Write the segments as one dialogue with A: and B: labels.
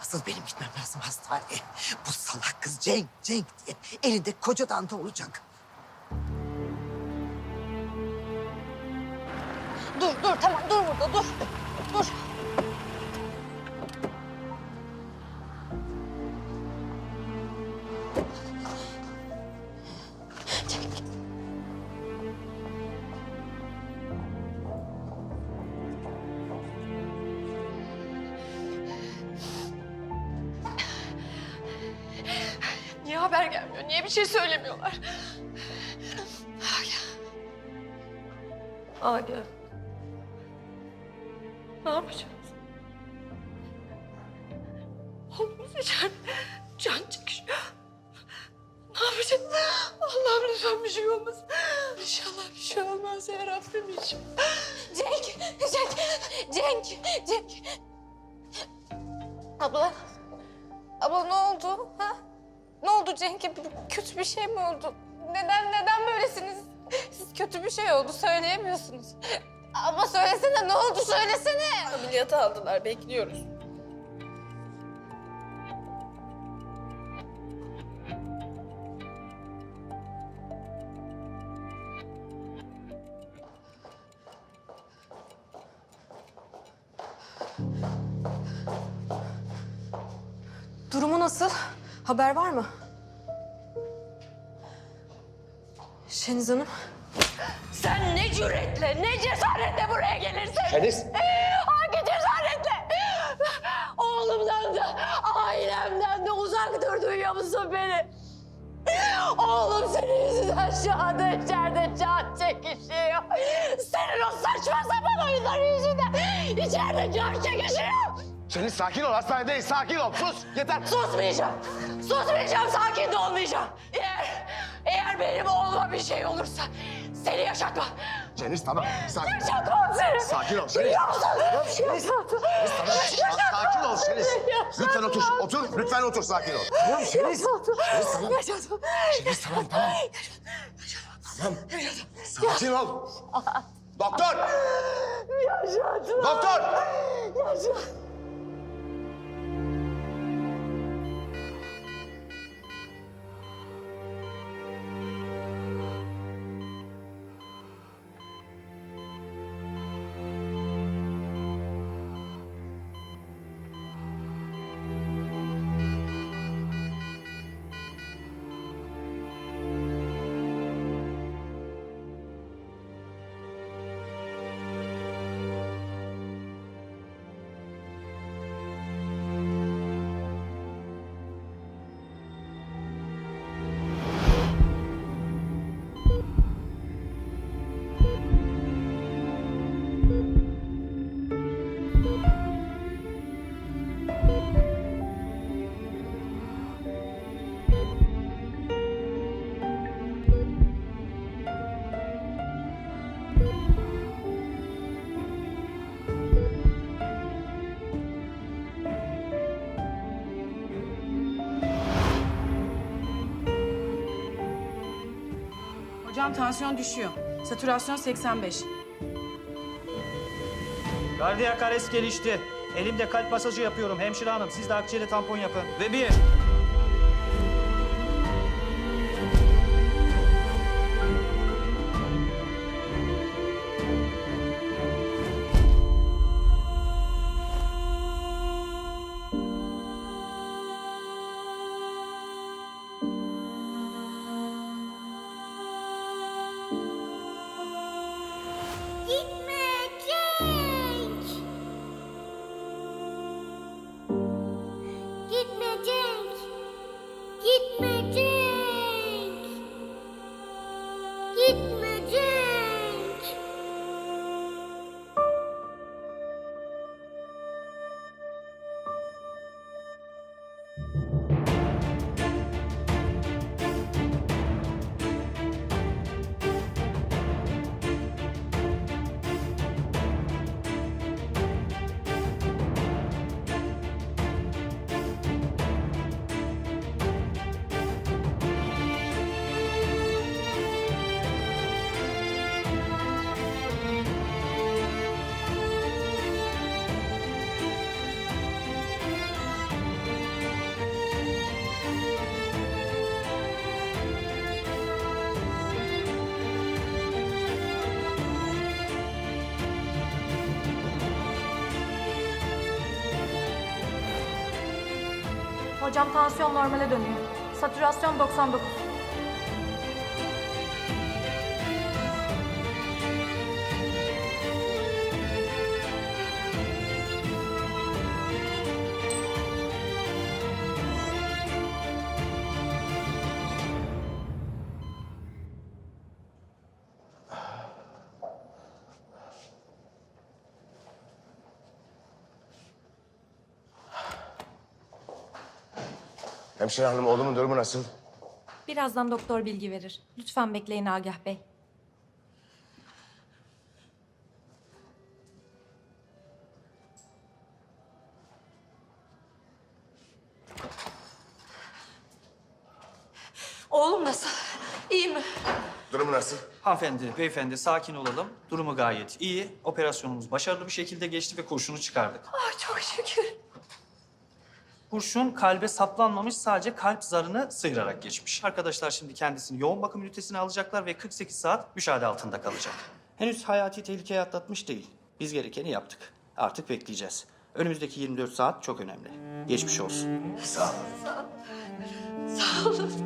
A: Asıl benim gitmem lazım hastaneye. Bu salak kız Cenk, Cenk diye elinde kocadan doğuracak.
B: Dur dur tamam dur burada dur. Dur.
C: Niye bir şey söylemiyorlar? Agah. Agah. Ne yapacağız? Oğlumuz içeride can çekişiyor. Ne yapacağız? Allah'ım lütfen bir şey olmasın. İnşallah bir şey olmaz ya Rabbim inşallah.
B: Cenk, Cenk, Cenk, Cenk. Abla, abla ne oldu? Ha? Ne oldu Cenk'e? Kötü bir şey mi oldu? Neden, neden böylesiniz? Siz kötü bir şey oldu, söyleyemiyorsunuz. Abla söylesene, ne oldu söylesene.
C: Ameliyata aldılar, bekliyoruz.
D: Durumu nasıl? Haber var mı? Şeniz Hanım.
C: Sen ne cüretle, ne cesaretle buraya gelirsin?
E: Şeniz.
C: Hangi cesaretle? Oğlumdan da, ailemden de uzak dur duyuyor musun beni? Oğlum senin yüzünden şu anda içeride can çekişiyor. Senin o saçma sapan oyunların yüzünden içeride can çekişiyor.
E: Şeniz sakin ol hastanedeyiz sakin ol sus yeter.
C: Susmayacağım. Susmayacağım, sakin de olmayacağım. Eğer, eğer benim oğluma bir şey olursa seni yaşatmam.
E: Şeniz tamam sakin.
C: Yaşatmam seni.
E: Sakin ol Şeniz.
C: Yaşatmam.
E: Şeniz. Tamam sakin ol Şeniz. Lütfen otur otur lütfen otur sakin ol. Tamam Şeniz. Şeniz tamam.
C: Yaşatmam.
E: Şeniz tamam tamam. Tamam. Sakin ol. Doktor.
C: Yaşatmam.
E: Doktor.
C: Yaşatmam.
F: Hocam tansiyon düşüyor. Satürasyon 85.
G: Kardiyak arrest gelişti. Elimde kalp masajı yapıyorum. Hemşire hanım siz de akciğere tampon yapın. Ve bir.
H: Hocam tansiyon normale dönüyor. Satürasyon 99.
E: Hemşire hanım oğlumun durumu nasıl?
H: Birazdan doktor bilgi verir. Lütfen bekleyin Agah Bey.
D: Oğlum nasıl? İyi mi?
E: Durumu nasıl?
G: Hanımefendi, beyefendi sakin olalım. Durumu gayet iyi. Operasyonumuz başarılı bir şekilde geçti ve kurşunu çıkardık.
D: Ah çok şükür.
G: Kurşun kalbe saplanmamış sadece kalp zarını sıyırarak geçmiş. Arkadaşlar şimdi kendisini yoğun bakım ünitesine alacaklar ve 48 saat müşahede altında kalacak. Henüz hayati tehlikeye atlatmış değil. Biz gerekeni yaptık. Artık bekleyeceğiz. Önümüzdeki 24 saat çok önemli. Geçmiş olsun.
E: Sağ ol.
D: Sağ olun.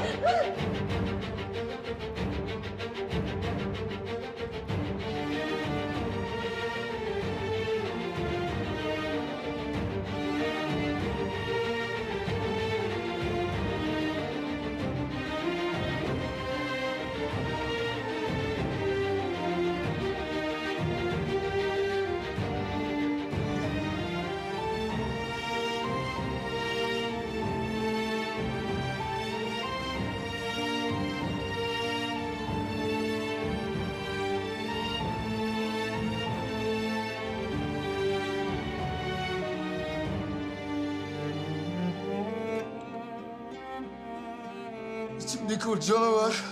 I: İçimdeki o canavar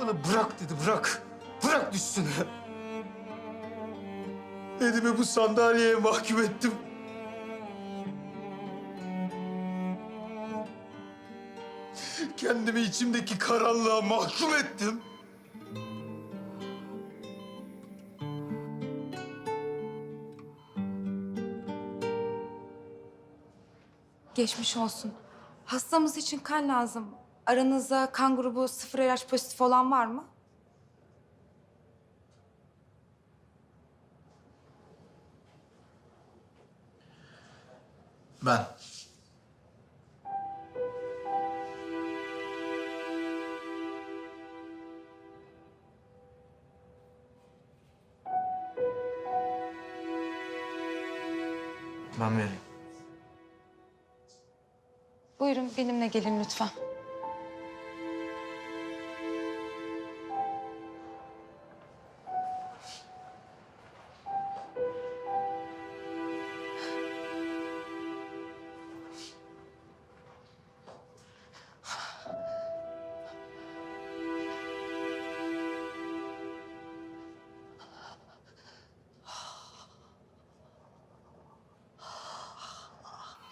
I: bana bırak dedi, bırak. Bırak düşsün. Elimi bu sandalyeye mahkum ettim. Kendimi içimdeki karanlığa mahkum ettim.
B: Geçmiş olsun. Hastamız için kan lazım. Aranızda kan grubu sıfır RH pozitif olan var mı?
I: Ben. Ben vereyim.
B: Buyurun benimle gelin lütfen.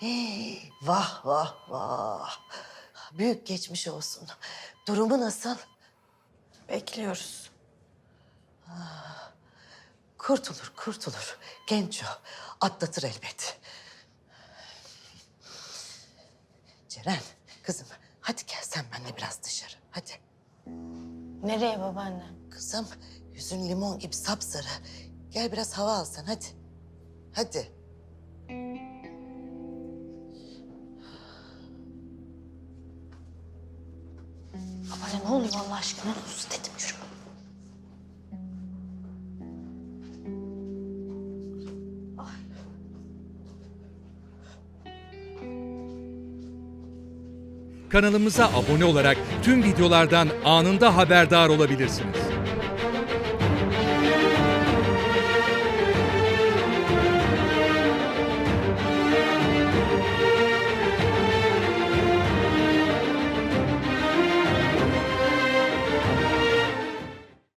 A: Vah vah vah. Büyük geçmiş olsun. Durumu nasıl?
D: Bekliyoruz.
A: Kurtulur, kurtulur. Genç o. Atlatır elbet. Ceren, kızım hadi gel sen benimle biraz dışarı. Hadi.
C: Nereye babaanne?
A: Kızım yüzün limon gibi sapsarı. Gel biraz hava alsan hadi. Hadi.
C: Babaanne ne olur Allah aşkına sus dedim yürü.
J: Kanalımıza abone olarak tüm videolardan anında haberdar olabilirsiniz.